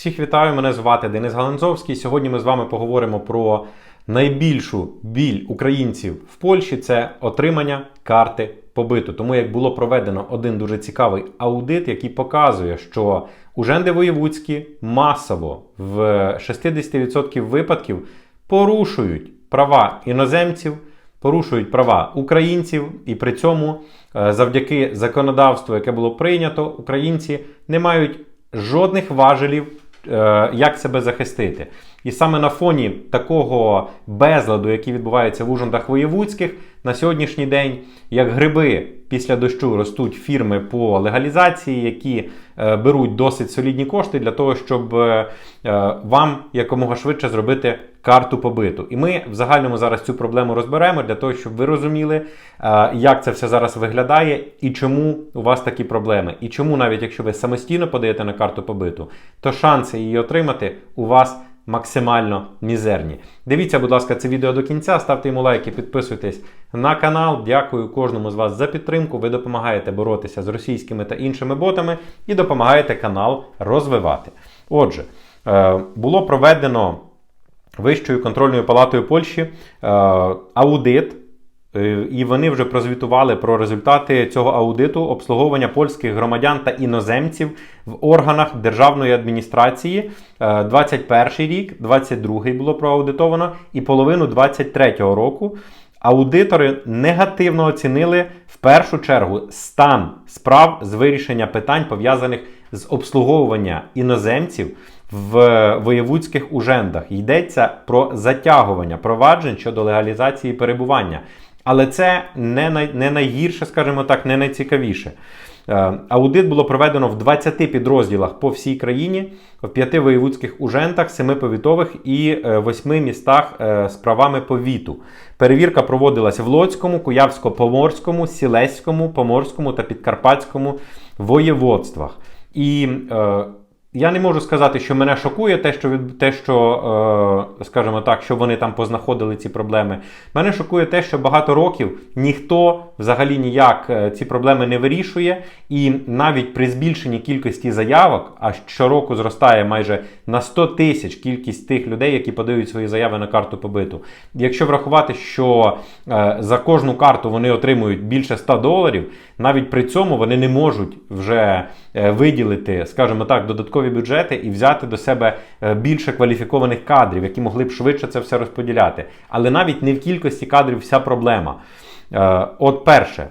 Всіх вітаю, мене звати Денис Галанзовський. Сьогодні ми з вами поговоримо про найбільшу біль українців в Польщі це отримання карти побиту. Тому як було проведено один дуже цікавий аудит, який показує, що уженди воєвудські масово в 60% випадків порушують права іноземців. Порушують права українців, і при цьому, е, завдяки законодавству, яке було прийнято, українці не мають жодних важелів, як себе захистити. І саме на фоні такого безладу, який відбувається в ужондах воєвудських, на сьогоднішній день, як гриби після дощу ростуть фірми по легалізації, які е, беруть досить солідні кошти для того, щоб е, е, вам якомога швидше зробити карту побиту. І ми в загальному зараз цю проблему розберемо для того, щоб ви розуміли, е, як це все зараз виглядає і чому у вас такі проблеми. І чому, навіть якщо ви самостійно подаєте на карту побиту, то шанси її отримати у вас максимально мізерні. Дивіться, будь ласка, це відео до кінця, ставте йому лайки, підписуйтесь на канал. Дякую кожному з вас за підтримку. Ви допомагаєте боротися з російськими та іншими ботами і допомагаєте канал розвивати. Отже, е, було проведено Вищою контрольною палатою Польщі е, аудит. Е, І вони вже прозвітували про результати цього аудиту обслуговування польських громадян та іноземців в органах державної адміністрації. Е, 21 рік, 22 було проаудитовано, і половину 23 року. Аудитори негативно оцінили в першу чергу стан справ з вирішення питань, пов'язаних з обслуговування іноземців в воєвудських ужендах. Йдеться про затягування проваджень щодо легалізації перебування. Але це не, най, не найгірше, скажімо так, не найцікавіше. Е, Аудит було проведено в 20 підрозділах по всій країні, в 5 воєвудських ужентах, 7 повітових і 8 містах е, з правами повіту. Перевірка проводилась в Лоцькому, Куявсько-Поморському, Сілеському, Поморському та Підкарпатському воєводствах. І е, я не можу сказати, що мене шокує те, що від те, що, е, скажімо так, що вони там познаходили ці проблеми. Мене шокує те, що багато років ніхто взагалі ніяк е, ці проблеми не вирішує, і навіть при збільшенні кількості заявок, а щороку зростає майже на 100 тисяч кількість тих людей, які подають свої заяви на карту побиту. Якщо врахувати, що е, за кожну карту вони отримують більше 100 доларів, навіть при цьому вони не можуть вже виділити, скажімо так, додаткові бюджети і взяти до себе е, більше кваліфікованих кадрів, які могли б швидше це все розподіляти. Але навіть не в кількості кадрів вся проблема. Е, От перше.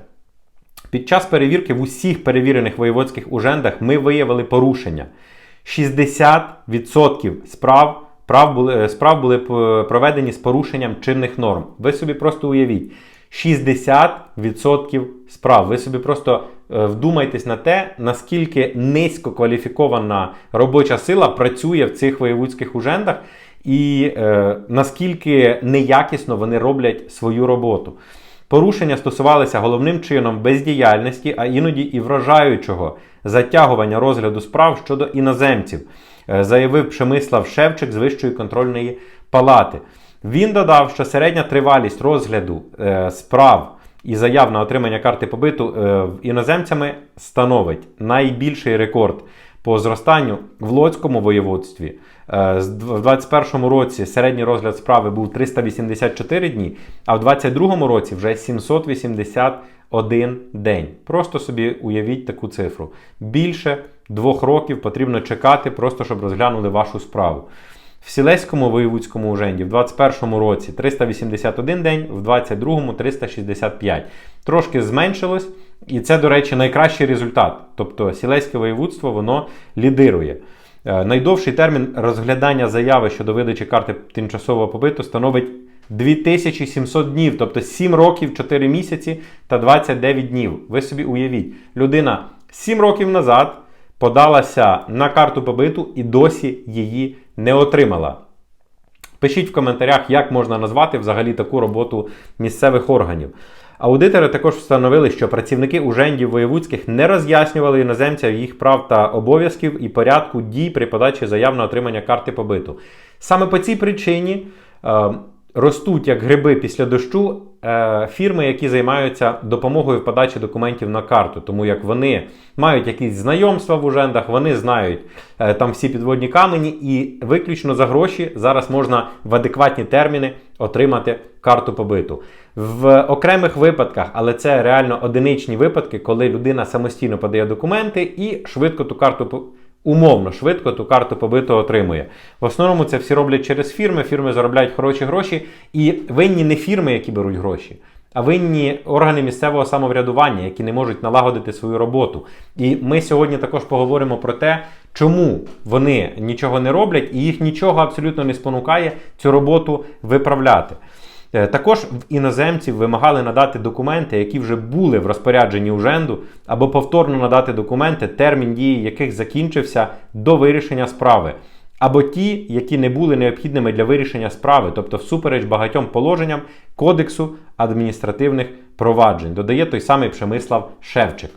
Під час перевірки в усіх перевірених воєводських ужендах ми виявили порушення. 60% справ, прав були, е, справ були проведені з порушенням чинних норм. Ви собі просто уявіть. 60% справ. Ви собі просто е, вдумайтесь на те, наскільки низько кваліфікована робоча сила працює в цих воєвудських ужендах, і е, наскільки неякісно вони роблять свою роботу. Порушення стосувалися головним чином бездіяльності, а іноді і вражаючого затягування розгляду справ щодо іноземців, е, заявив Пшемислав Шевчик з Вищої контрольної палати. Він додав, що середня тривалість розгляду е, справ і заяв на отримання карти побиту е, іноземцями становить найбільший рекорд по зростанню в Лоцькому воєводстві. Е, В 2021 році середній розгляд справи був 384 дні, а в 2022 році вже 781 день. Просто собі уявіть таку цифру. Більше двох років потрібно чекати, просто щоб розглянули вашу справу. В Сілеському воєвудському уженді в 2021 році 381 день, в 2022 365. Трошки зменшилось, і це, до речі, найкращий результат. Тобто Сілеське воєвудство воно лідирує. Е, Найдовший термін розглядання заяви щодо видачі карти тимчасового побиту становить 2700 днів, тобто 7 років, 4 місяці та 29 днів. Ви собі уявіть, людина 7 років назад подалася на карту побиту і досі її не отримала. Пишіть в коментарях, як можна назвати взагалі таку роботу місцевих органів. Аудитори також встановили, що працівники ужендів воєвудських не роз'яснювали іноземцям їх прав та обов'язків і порядку дій при подачі заяв на отримання карти побиту. Саме по цій причині е, ростуть як гриби після дощу е, фірми, які займаються допомогою в подачі документів на карту, тому як вони мають якісь знайомства в ужендах, вони знають е, там всі підводні камені, і виключно за гроші зараз можна в адекватні терміни отримати карту побиту. В окремих випадках, але це реально одиничні випадки, коли людина самостійно подає документи і швидко ту карту умовно швидко ту карту побиту отримує. В основному це всі роблять через фірми. Фірми заробляють хороші гроші, і винні не фірми, які беруть гроші. А винні органи місцевого самоврядування, які не можуть налагодити свою роботу. І ми сьогодні також поговоримо про те, чому вони нічого не роблять, і їх нічого абсолютно не спонукає цю роботу виправляти. Е, Також в іноземців вимагали надати документи, які вже були в розпорядженні уженду, або повторно надати документи, термін дії яких закінчився до вирішення справи, або ті, які не були необхідними для вирішення справи, тобто всупереч багатьом положенням Кодексу адміністративних проваджень, додає той самий Пшемислав Шевчик.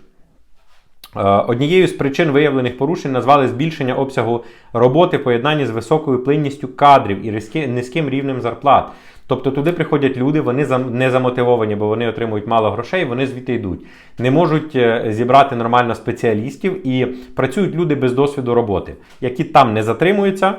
Е, Однією з причин виявлених порушень назвали збільшення обсягу роботи в поєднанні з високою плинністю кадрів і низьким рівнем зарплат. Тобто туди приходять люди, вони не замотивовані, бо вони отримують мало грошей, вони звідти йдуть. Не можуть е, зібрати нормально спеціалістів і працюють люди без досвіду роботи, які там не затримуються.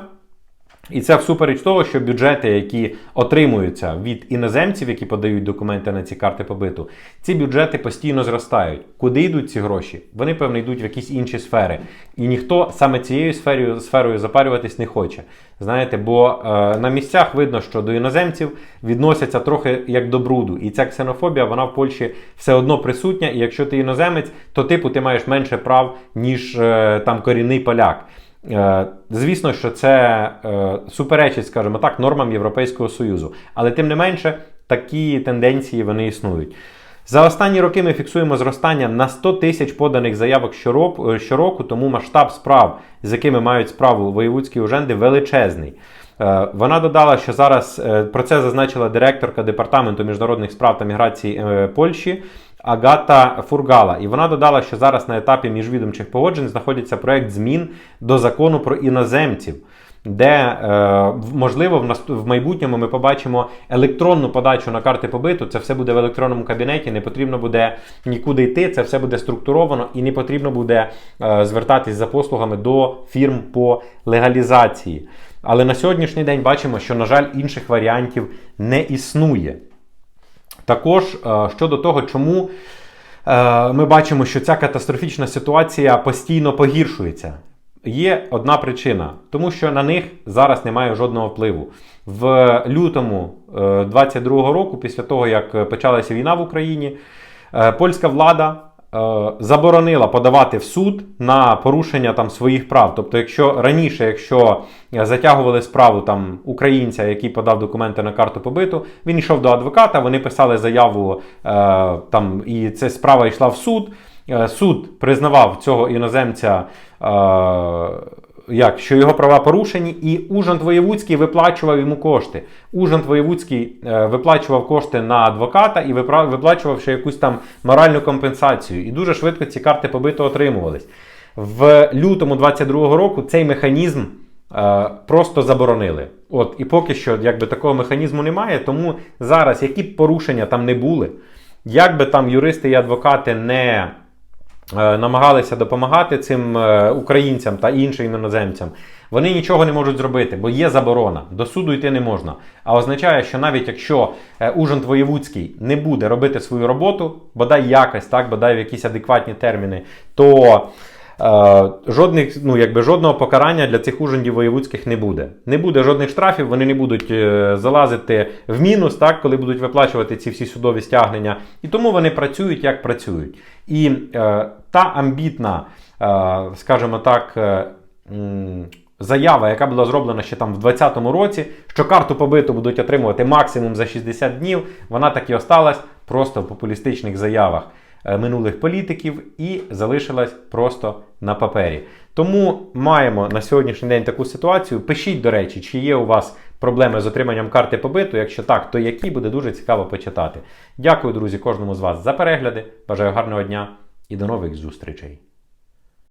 І це всупереч того, що бюджети, які отримуються від іноземців, які подають документи на ці карти побиту, ці бюджети постійно зростають. Куди йдуть ці гроші? Вони, певно, йдуть в якісь інші сфери. І ніхто саме цією сферою, сферою запарюватись не хоче. Знаєте, бо е, на місцях видно, що до іноземців відносяться трохи як до бруду. І ця ксенофобія, вона в Польщі все одно присутня. І якщо ти іноземець, то типу ти маєш менше прав, ніж е, там корінний поляк. Е, Звісно, що це е, суперечить, скажімо так, нормам Європейського Союзу. Але тим не менше, такі тенденції вони існують. За останні роки ми фіксуємо зростання на 100 тисяч поданих заявок щороку, е, щороку, тому масштаб справ, з якими мають справу воєвудські уженди, величезний. Вона додала, що зараз про це зазначила директорка департаменту міжнародних справ та міграції Польщі Агата Фургала. І вона додала, що зараз на етапі міжвідомчих погоджень знаходиться проект змін до закону про іноземців. Де е, можливо в, майбутньому ми побачимо електронну подачу на карти побиту. Це все буде в електронному кабінеті. Не потрібно буде нікуди йти. Це все буде структуровано і не потрібно буде е, звертатись за послугами до фірм по легалізації. Але на сьогоднішній день бачимо, що на жаль інших варіантів не існує. Також е, щодо того, чому е, ми бачимо, що ця катастрофічна ситуація постійно погіршується. Є одна причина, тому що на них зараз немає жодного впливу. В лютому 22-го року, після того як почалася війна в Україні, е, польська влада е, заборонила подавати в суд на порушення там своїх прав. Тобто, якщо раніше, якщо затягували справу там українця, який подав документи на карту побиту, він йшов до адвоката, вони писали заяву е, там, і ця справа йшла в суд. Е, Суд признавав цього іноземця. Е, як, що його права порушені, і Ужант Воєвудський виплачував йому кошти. Ужант Воєвудський е, виплачував кошти на адвоката і виплачував ще якусь там моральну компенсацію. І дуже швидко ці карти побито отримувались. В лютому 22-го року цей механізм е, просто заборонили. От, і поки що якби, такого механізму немає, тому зараз, які б порушення там не були, як би там юристи і адвокати не намагалися допомагати цим е, українцям та іншим іноземцям, вони нічого не можуть зробити, бо є заборона. До суду йти не можна. А означає, що навіть якщо е, Ужант Воєвудський не буде робити свою роботу, бодай якось, так, бодай в якісь адекватні терміни, то е, жодних, ну, якби, жодного покарання для цих ужандів воєвудських не буде. Не буде жодних штрафів, вони не будуть е, залазити в мінус, так, коли будуть виплачувати ці всі судові стягнення. І тому вони працюють, як працюють. І е, та амбітна, е, скажімо так, е, заява, яка була зроблена ще там в 2020 році, що карту побиту будуть отримувати максимум за 60 днів, вона так і осталась просто в популістичних заявах е, минулих політиків і залишилась просто на папері. Тому маємо на сьогоднішній день таку ситуацію. Пишіть, до речі, чи є у вас проблеми з отриманням карти побиту. Якщо так, то які буде дуже цікаво почитати. Дякую, друзі, кожному з вас за перегляди. Бажаю гарного дня і до нових зустрічей.